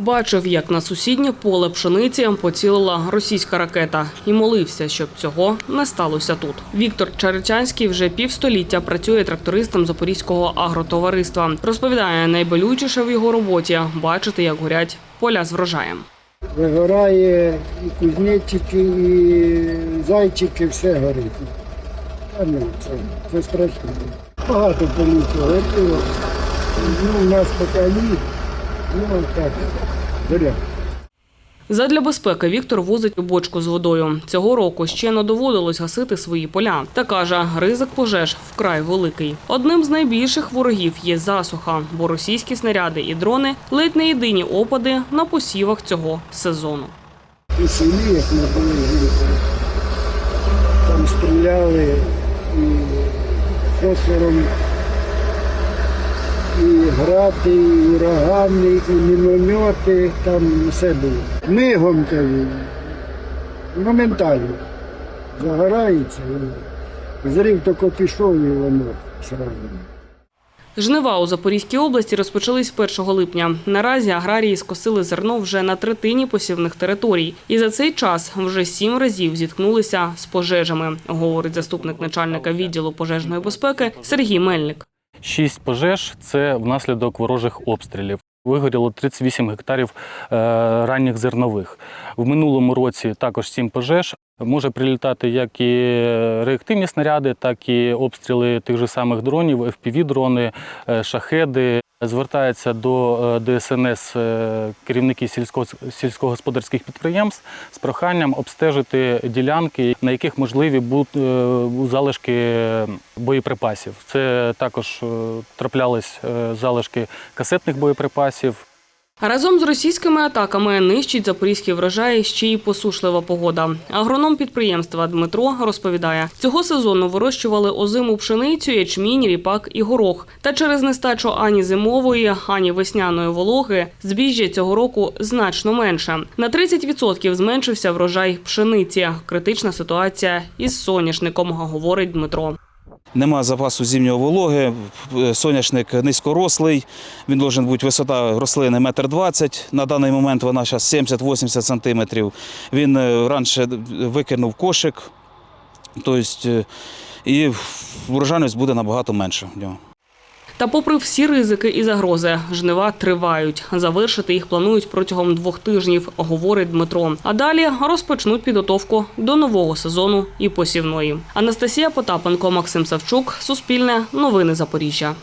Бачив, як на сусіднє поле пшениці поцілила російська ракета і молився, щоб цього не сталося тут. Віктор Черечанський вже півстоліття працює трактористом Запорізького агротовариства. Розповідає, найболючіше в його роботі бачити, як горять поля з врожаєм. Вигорає і кузнечики, і зайчики, все горить. А ну, це, це страшно. Багато полів. Ну, у нас поки ні. Задля безпеки Віктор возить бочку з водою. Цього року ще не доводилось гасити свої поля. Та каже, ризик пожеж вкрай великий. Одним з найбільших ворогів є засуха, бо російські снаряди і дрони ледь не єдині опади на посівах цього сезону. І селі, як ми були там стріляли і фосфором, і грати, і урагани, і міномети, там все було. Кажу, моментально загорається. Зрив тільки пішов і воно сразу. Жнива у Запорізькій області розпочались 1 липня. Наразі аграрії скосили зерно вже на третині посівних територій. І за цей час вже сім разів зіткнулися з пожежами, говорить заступник начальника відділу пожежної безпеки Сергій Мельник. Шість пожеж це внаслідок ворожих обстрілів. Вигоріло 38 гектарів е, ранніх зернових. В минулому році також сім пожеж. Може прилітати як і реактивні снаряди, так і обстріли тих же самих дронів, FPV-дрони, е, шахеди. Звертаються до е, ДСНС е, керівники сільсько- сільськогосподарських підприємств з проханням обстежити ділянки, на яких можливі будуть е, залишки боєприпасів. Це також траплялись залишки касетних боєприпасів, Разом з російськими атаками нищить запорізький врожай ще й посушлива погода. Агроном підприємства Дмитро розповідає, цього сезону вирощували озиму пшеницю, ячмінь, ріпак і горох. Та через нестачу ані зимової, ані весняної вологи збіжжя цього року значно менше. На 30% зменшився врожай пшениці. Критична ситуація із соняшником, говорить Дмитро. Нема запасу зимньої вологи, е, соняшник низькорослий, він має бути висота рослини метр двадцять. На даний момент вона зараз 70-80 сантиметрів. Він е, раніше викинув кошик, тобто, і врожайність буде набагато менше в нього. Та попри всі ризики і загрози, жнива тривають. Завершити їх планують протягом двох тижнів, говорить Дмитро. А далі розпочнуть підготовку до нового сезону і посівної. Анастасія Потапенко, Максим Савчук, Суспільне, Новини Запоріжжя.